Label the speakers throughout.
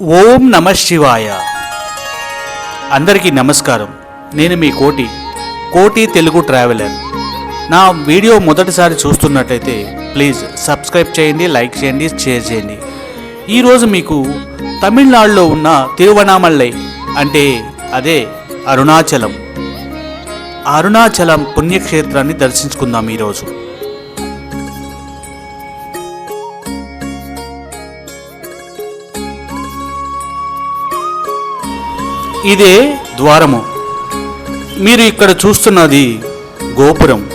Speaker 1: ఓం నమ శివాయ. అందరికీ నమస్కారం. నేను మీ కోటి కోటి తెలుగు ట్రావెలర్. నా వీడియో మొదటిసారి చూస్తున్నట్టయితే ప్లీజ్ సబ్స్క్రైబ్ చేయండి లైక్ చేయండి షేర్ చేయండి. ఈరోజు మీకు తమిళనాడులో ఉన్న తిరువణామల్లై అంటే అదే అరుణాచలం. అరుణాచలం పుణ్యక్షేత్రాన్ని దర్శించుకుందాం ఈరోజు. ఇదే ద్వారము. మీరు ఇక్కడ చూస్తున్నది గోపురం.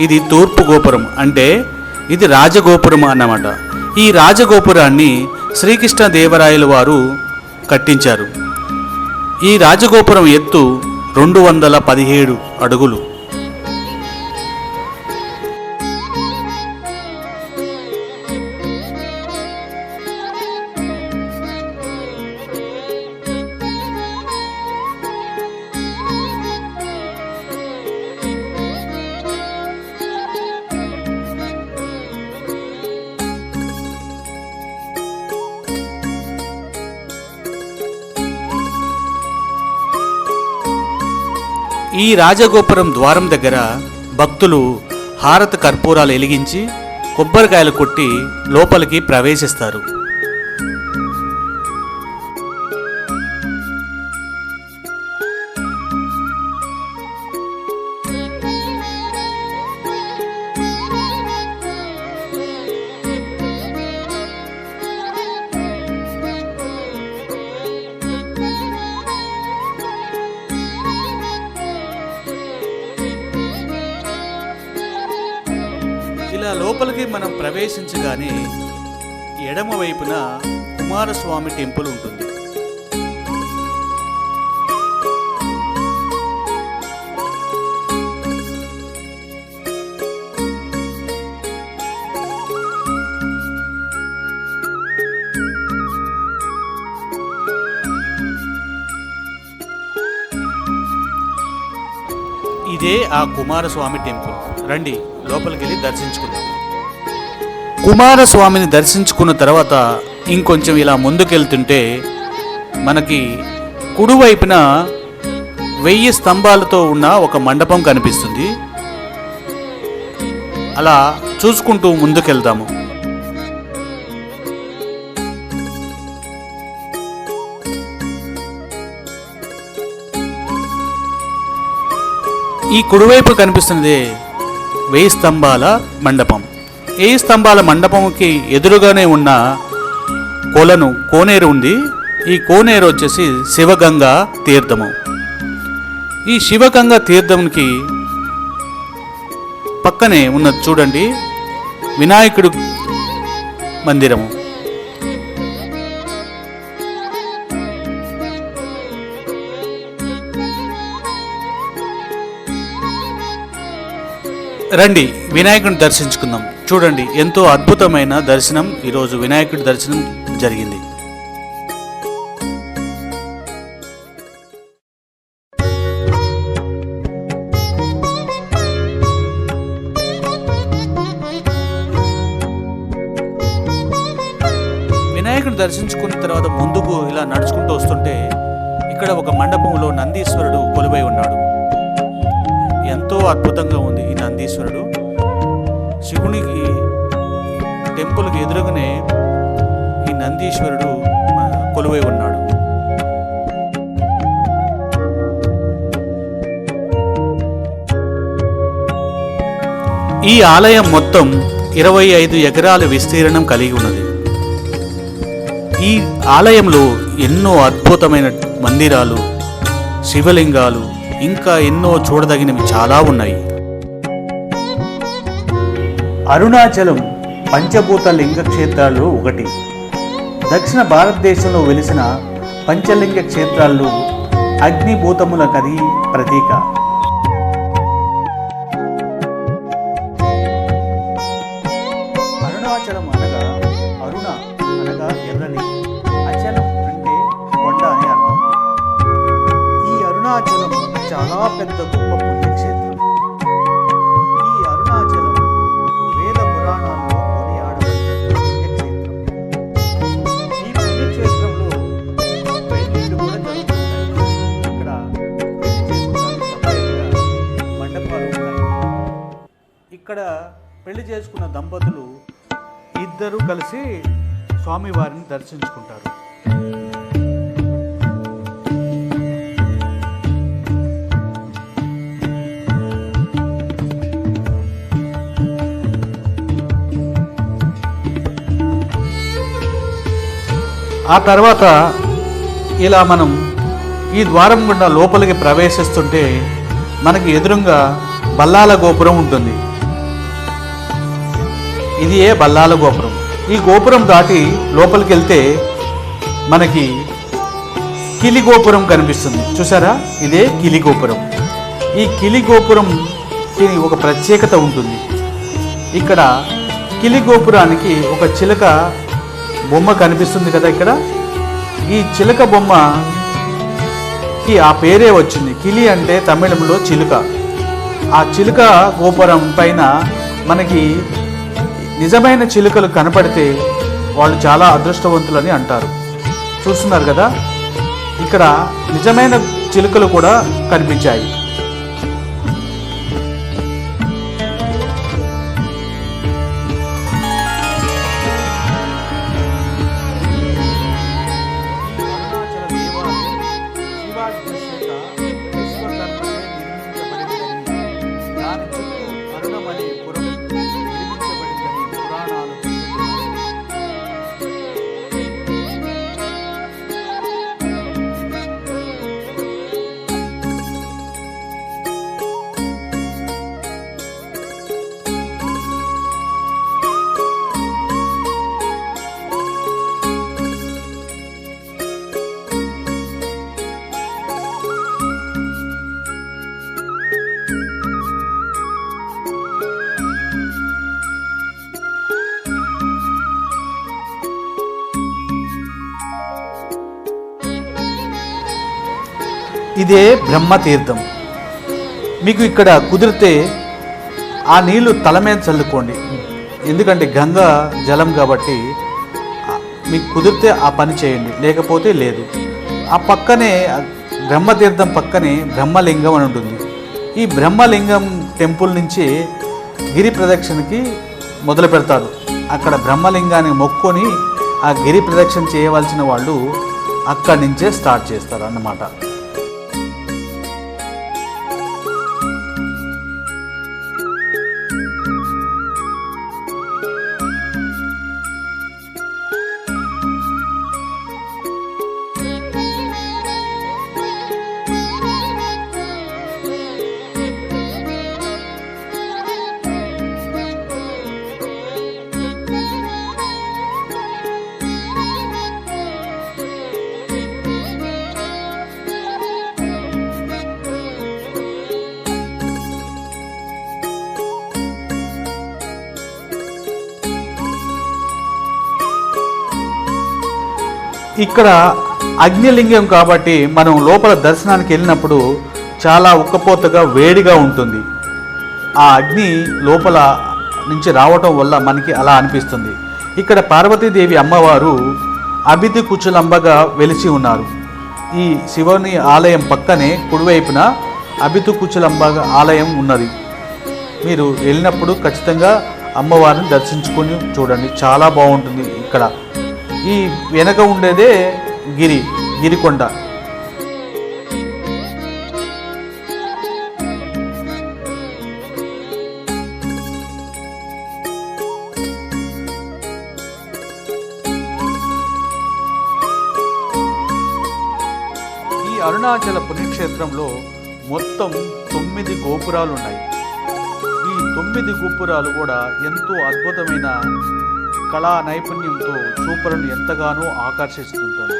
Speaker 1: ఇది తూర్పు గోపురం అంటే ఇది రాజగోపురం అన్నమాట. ఈ రాజగోపురాన్ని శ్రీకృష్ణదేవరాయల వారు కట్టించారు. ఈ రాజగోపురం ఎత్తు రెండు వందల పదిహేడు అడుగులు. ఈ రాజగోపురం ద్వారం దగ్గర భక్తులు హారత కర్పూరాలు వెలిగించి కొబ్బరికాయలు కొట్టి లోపలికి ప్రవేశిస్తారు. ఇలా లోపలికి మనం ప్రవేశించగానే ఎడమ వైపున కుమారస్వామి టెంపుల్ ఉంటుంది. ఇదే ఆ కుమారస్వామి టెంపుల్. రండి. లోపలికి వెళ్ళి దర్శించుకుందాం. కుమారస్వామిని దర్శించుకున్న తర్వాత ఇంకొంచెం ఇలా ముందుకెళ్తుంటే మనకి కుడివైపున వెయ్యి స్తంభాలతో ఉన్న ఒక మండపం కనిపిస్తుంది. అలా చూసుకుంటూ ముందుకెళ్దాము. ఈ కుడివైపు కనిపిస్తున్నది వెయ్యి స్తంభాల మండపం. వెయ్యి స్తంభాల మండపంకి ఎదురుగానే ఉన్న కొలను కోనేరు ఉంది. ఈ కోనేరు వచ్చేసి శివగంగా తీర్థము. ఈ శివగంగా తీర్థంకి పక్కనే ఉన్నది చూడండి వినాయకుడు మందిరము. రండి వినాయకుడిని దర్శించుకుందాం. చూడండి ఎంతో అద్భుతమైన దర్శనం ఈరోజు వినాయకుడి దర్శనం జరిగింది. వినాయకుడిని దర్శించుకున్న తర్వాత ముందుకు ఇలా నడుచుకుంటూ వస్తుంటే ఇక్కడ ఒక మండపంలో నందీశ్వరుడు కొలువై ఉన్నాడు. అద్భుతంగా ఉంది ఈ నందీశ్వరుడు. శివునికి టెంపుల్కి ఎదురుగానే ఈ నందీశ్వరుడు కొలువై ఉన్నాడు. ఈ ఆలయం మొత్తం ఇరవై ఐదు ఎకరాల విస్తీర్ణం కలిగి ఉన్నది. ఈ ఆలయంలో ఎన్నో అద్భుతమైన మందిరాలు శివలింగాలు ఇంకా ఎన్నో చూడదగినవి చాలా ఉన్నాయి. అరుణాచలం పంచభూత లింగ క్షేత్రాల్లో ఒకటి. దక్షిణ భారతదేశంలో వెలిసిన పంచలింగ క్షేత్రాల్లో అగ్నిభూతముల కది ప్రతీక. ఇక్కడ పెళ్ళి చేసుకున్న దంపతులు ఇద్దరు కలిసి స్వామివారిని దర్శించుకుంటారు. ఆ తర్వాత ఇలా మనం ఈ ద్వారం గుండా లోపలికి ప్రవేశిస్తుంటే మనకి ఎదురుగా బల్లాల గోపురం ఉంటుంది. ఇది ఏ బల్లాల గోపురం? ఈ గోపురం దాటి లోపలికి వెళ్తే మనకి కిలి గోపురం కనిపిస్తుంది. చూసారా ఇదే కిలి గోపురం. ఈ కిలి గోపురంకి ఒక ప్రత్యేకత ఉంటుంది. ఇక్కడ కిలి గోపురానికి ఒక చిలక బొమ్మ కనిపిస్తుంది కదా ఇక్కడ? ఈ చిలక బొమ్మకి ఆ పేరే వచ్చింది. కిలి అంటే తమిళంలో చిలుక. ఆ చిలుక గోపురం పైన మనకి నిజమైన చిలుకలు కనపడితే వాళ్ళు చాలా అదృష్టవంతులని అంటారు. చూస్తున్నారు కదా? ఇక్కడ నిజమైన చిలుకలు కూడా కనిపించాయి. ఇదే బ్రహ్మతీర్థం. మీకు ఇక్కడ కుదిరితే ఆ నీళ్ళు తల మీద చల్లుకోండి. ఎందుకంటే గంగా జలం కాబట్టి మీకు కుదిరితే ఆ పని చేయండి. లేకపోతే లేదు. ఆ పక్కనే బ్రహ్మతీర్థం పక్కనే బ్రహ్మలింగం అని ఉంటుంది. ఈ బ్రహ్మలింగం టెంపుల్ నుంచి గిరి ప్రదక్షిణకి మొదలు పెడతారు. అక్కడ బ్రహ్మలింగాన్ని మొక్కొని ఆ గిరి ప్రదక్షిణ చేయవలసిన వాళ్ళు అక్కడి నుంచే స్టార్ట్ చేస్తారు అన్నమాట ఇక్కడ అగ్నిలింగం కాబట్టి మనం లోపల దర్శనానికి వెళ్ళినప్పుడు చాలా ఉక్కపోతగా వేడిగా ఉంటుంది. ఆ అగ్ని లోపల నుంచి రావటం వల్ల మనకి అలా అనిపిస్తుంది. ఇక్కడ పార్వతీదేవి అమ్మవారు అభితి కుచులంబగా వెలిసి ఉన్నారు. ఈ శివుని ఆలయం పక్కనే కుడివైపున అభితు కుచులంబ ఆలయం ఉన్నది. మీరు వెళ్ళినప్పుడు ఖచ్చితంగా అమ్మవారిని దర్శించుకొని చూడండి. చాలా బాగుంటుంది ఇక్కడ. ఈ వెనక ఉండేదే గిరి గిరికొండ. ఈ అరుణాచల పుణ్యక్షేత్రంలో మొత్తం తొమ్మిది గోపురాలు ఉన్నాయి ఈ తొమ్మిది గోపురాలు కూడా ఎంతో అద్భుతమైన కళా నైపుణ్యంతో చూపలను ఎంతగానో ఆకర్షిస్తుంటారు.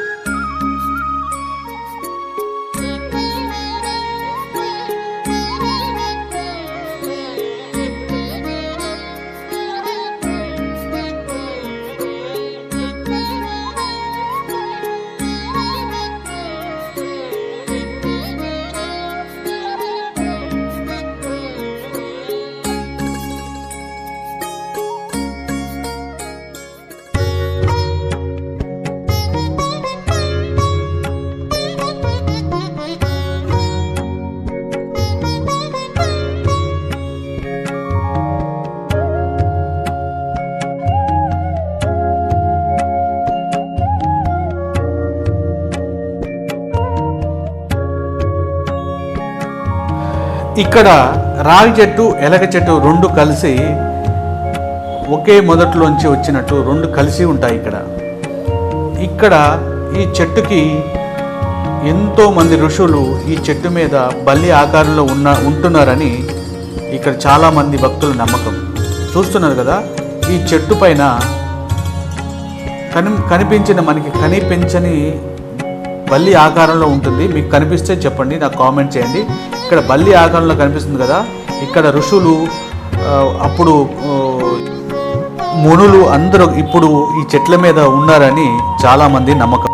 Speaker 1: ఇక్కడ రాగి చెట్టు ఎలక చెట్టు రెండు కలిసి ఒకే మొదట్లోంచి వచ్చినట్టు రెండు కలిసి ఉంటాయి ఇక్కడ. ఇక్కడ ఈ చెట్టుకి ఎంతో మంది ఋషులు ఈ చెట్టు మీద బల్లి ఆకారంలో ఉన్న ఉంటున్నారని ఇక్కడ చాలామంది భక్తుల నమ్మకం. చూస్తున్నారు కదా ఈ చెట్టు పైన కని కనిపించిన మనకి కనిపించని బల్లి ఆకారంలో ఉంటుంది. మీకు కనిపిస్తే చెప్పండి నాకు కామెంట్ చేయండి. ఇక్కడ బల్లి ఆకారంలో కనిపిస్తుంది కదా ఇక్కడ ఋషులు ఆ, అప్పుడు మునులు అందరూ ఇప్పుడు ఈ చెట్ల మీద ఉన్నారని చాలామంది నమ్మకం.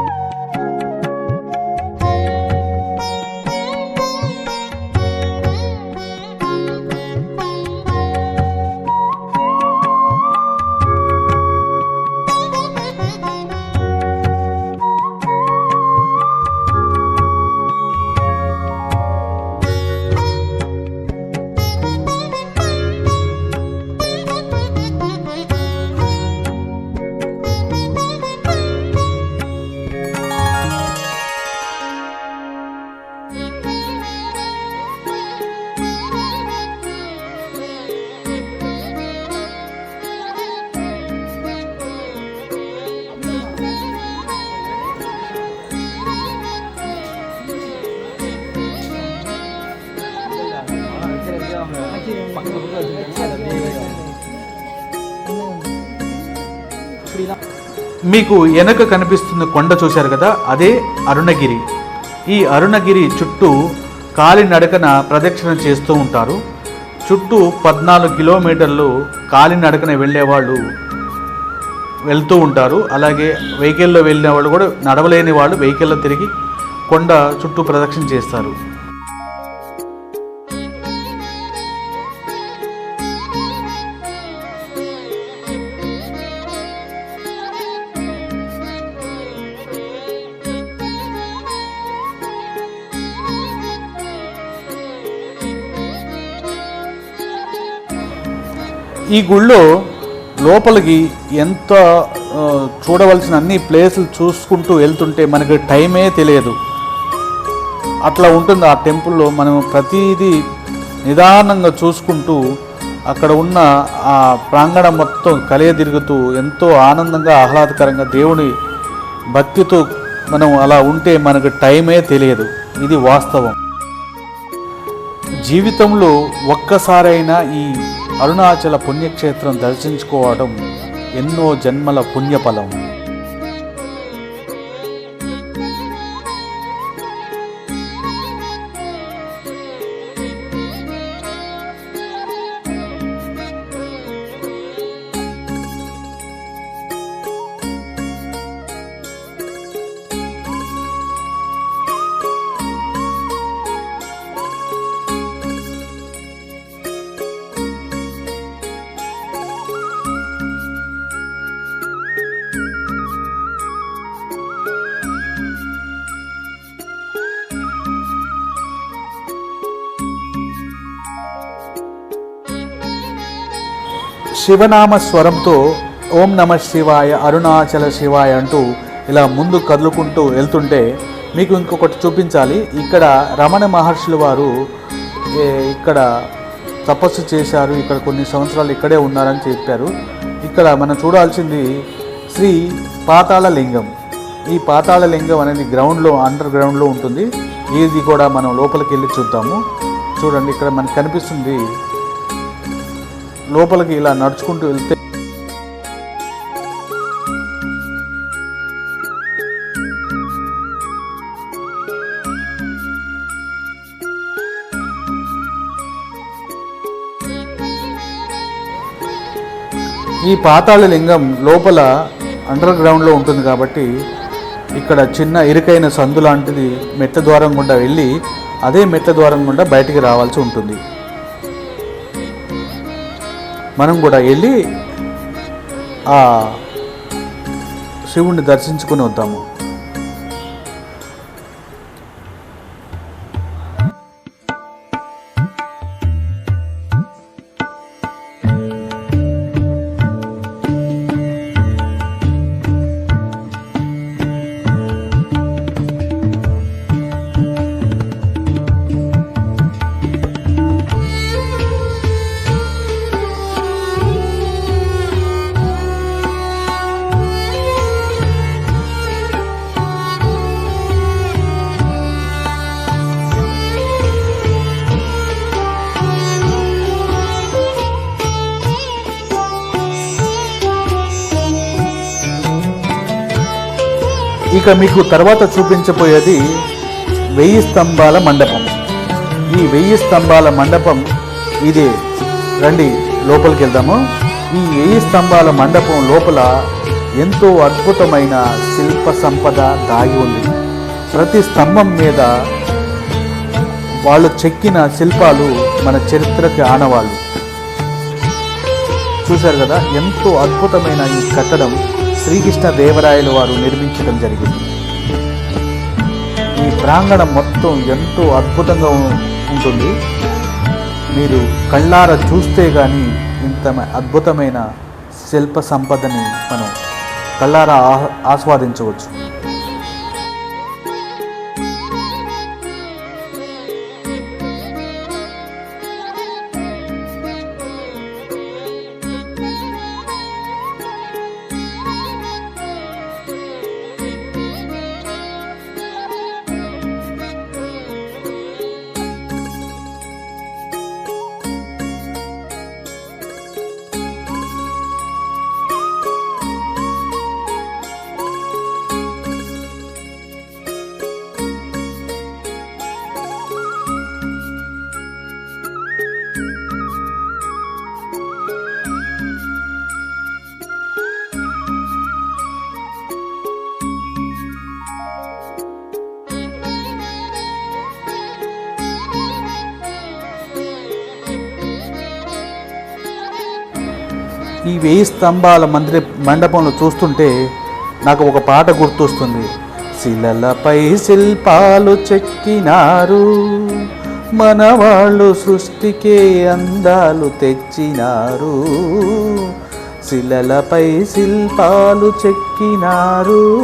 Speaker 1: మీకు వెనక కనిపిస్తున్న కొండ చూశారు కదా? అదే అరుణగిరి. ఈ అరుణగిరి చుట్టూ కాలినడకన ప్రదక్షిణ చేస్తూ ఉంటారు. చుట్టూ పద్నాలుగు కిలోమీటర్లు కాలినడకన వెళ్ళేవాళ్ళు వెళ్తూ ఉంటారు. అలాగే వెహికల్లో వెళ్ళిన వాళ్ళు కూడా నడవలేని వాళ్ళు వెహికల్లో తిరిగి కొండ చుట్టూ ప్రదక్షిణ చేస్తారు. ఈ గుళ్ళో లోపలికి ఎంత చూడవలసిన అన్ని ప్లేసులు చూసుకుంటూ వెళ్తుంటే మనకి టైమే తెలియదు. అట్లా ఉంటుంది ఆ టెంపుల్లో మనం ప్రతిదీ నిదానంగా చూసుకుంటూ అక్కడ ఉన్న ఆ ప్రాంగణం మొత్తం కలియ తిరుగుతూ ఎంతో ఆనందంగా ఆహ్లాదకరంగా దేవుని భక్తితో మనం అలా ఉంటే మనకు టైమే తెలియదు. ఇది వాస్తవం. జీవితంలో ఒక్కసారైనా ఈ అరుణాచల పుణ్యక్షేత్రం దర్శించుకోవడం ఎన్నో జన్మల పుణ్యఫలం. శివనామ స్వరంతో ఓం నమ శివాయ అరుణాచల శివాయ అంటూ ఇలా ముందు కదులుకుంటూ వెళ్తుంటే మీకు ఇంకొకటి చూపించాలి. ఇక్కడ రమణ మహర్షులు వారు ఇక్కడ తపస్సు చేశారు. ఇక్కడ కొన్ని సంవత్సరాలు ఇక్కడే ఉన్నారని చెప్పారు. ఇక్కడ మనం చూడాల్సింది శ్రీ పాతాళ లింగం ఈ పాతాళ లింగం అనేది గ్రౌండ్లో అండర్ గ్రౌండ్లో ఉంటుంది. ఇది కూడా మనం లోపలికి వెళ్ళి చూద్దాము. చూడండి ఇక్కడ మనకు కనిపిస్తుంది లోపలికి ఇలా నడుచుకుంటూ వెళ్తే ఈ పాతాళ లింగం లోపల అండర్ గ్రౌండ్లో ఉంటుంది కాబట్టి ఇక్కడ చిన్న ఇరుకైన సందు లాంటిది మెట్ల ద్వారం గుండా వెళ్ళి అదే మెట్ల ద్వారం గుండా బయటికి రావాల్సి ఉంటుంది. మనం కూడా వెళ్ళి ఆ శివుణ్ణి దర్శించుకుని వద్దాము. ఇక మీకు తర్వాత చూపించబోయేది వెయ్యి స్తంభాల మండపం. ఈ వెయ్యి స్తంభాల మండపం ఇదే. రండి లోపలికి వెళ్దాము ఈ వెయ్యి స్తంభాల మండపం లోపల ఎంతో అద్భుతమైన శిల్ప సంపద దాగి ఉంది. ప్రతి స్తంభం మీద వాళ్ళు చెక్కిన శిల్పాలు మన చరిత్రకి ఆనవాళ్ళు. చూశారు కదా ఎంతో అద్భుతమైన ఈ కట్టడం. శ్రీకృష్ణ దేవరాయలు వారు నిర్మించడం జరిగింది. ఈ ప్రాంగణం మొత్తం ఎంతో అద్భుతంగా ఉంటుంది. మీరు కళ్ళార చూస్తే కానీ ఇంత అద్భుతమైన శిల్ప సంపదని మనం కళ్ళారా ఆహ్- ఆస్వాదించవచ్చు. ఈ వెయ్యి స్తంభాల మందిర మండపంలో చూస్తుంటే నాకు ఒక పాట గుర్తొస్తుంది. శిలలపై శిల్పాలు చెక్కినారు. మన వాళ్ళు సృష్టికే అందాలు తెచ్చినారు. శిలలపై శిల్పాలు చెక్కినారు.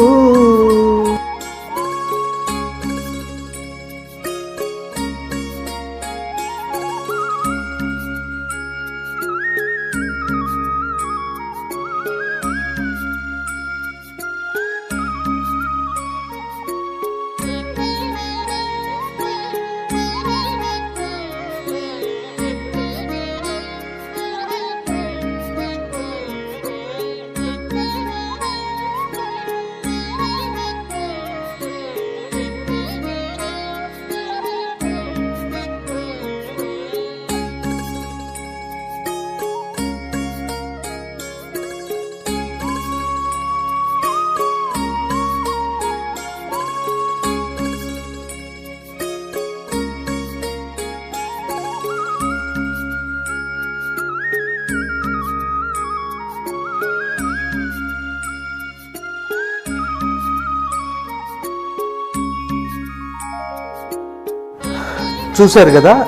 Speaker 1: చూశారు కదా?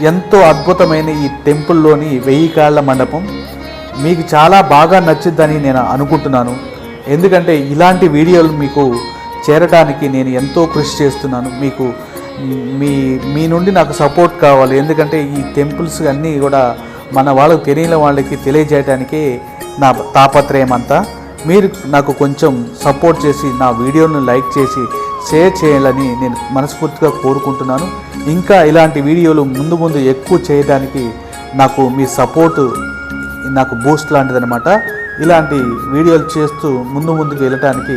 Speaker 1: ఎంతో అద్భుతమైన ఈ టెంపుల్లోని వెయ్యి కాళ్ళ మండపం. మీకు చాలా బాగా నచ్చుద్దని నేను అనుకుంటున్నాను. ఎందుకంటే ఇలాంటి వీడియోలు మీకు చేరడానికి నేను ఎంతో కృషి చేస్తున్నాను. మీకు మీ మీ నుండి నాకు సపోర్ట్ కావాలి. ఎందుకంటే ఈ టెంపుల్స్ అన్నీ కూడా మన వాళ్ళకు తెలియని వాళ్ళకి తెలియజేయడానికి నా తాపత్రయం అంతా. మీరు నాకు కొంచెం సపోర్ట్ చేసి నా వీడియోను లైక్ చేసి షేర్ చేయాలని నేను మనస్ఫూర్తిగా కోరుకుంటున్నాను. ఇంకా ఇలాంటి వీడియోలు ముందు ముందు ఎక్కువ చేయడానికి నాకు మీ సపోర్టు నాకు బూస్ట్ లాంటిదనమాట ఇలాంటి వీడియోలు చేస్తూ ముందు ముందుకు వెళ్ళటానికి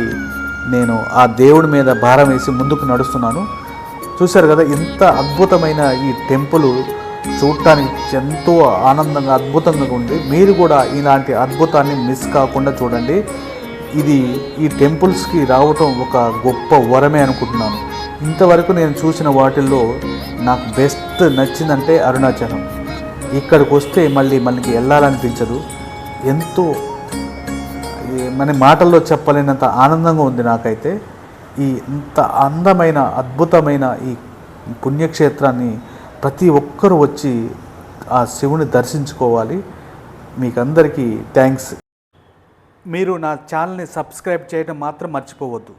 Speaker 1: నేను ఆ దేవుడి మీద భారం వేసి ముందుకు నడుస్తున్నాను. చూశారు కదా ఇంత అద్భుతమైన ఈ టెంపుల్ చూడటానికి ఎంతో ఆనందంగా అద్భుతంగా ఉంది. మీరు కూడా ఇలాంటి అద్భుతాన్ని మిస్ కాకుండా చూడండి. ఇది ఈ టెంపుల్స్కి రావటం ఒక గొప్ప వరమే అనుకుంటున్నాను. ఇంతవరకు నేను చూసిన వాటిల్లో నాకు బెస్ట్ నచ్చిందంటే అరుణాచలం. ఇక్కడికి వస్తే మళ్ళీ మనకి వెళ్ళాలనిపించదు. ఎంతో మన మాటల్లో చెప్పలేనంత ఆనందంగా ఉంది నాకైతే. ఈ ఇంత అందమైన అద్భుతమైన ఈ పుణ్యక్షేత్రాన్ని ప్రతి ఒక్కరూ వచ్చి ఆ శివుని దర్శించుకోవాలి. మీకందరికీ థ్యాంక్స్. మీరు నా ఛానల్ని సబ్స్క్రైబ్ చేయడం మాత్రం మర్చిపోవద్దు.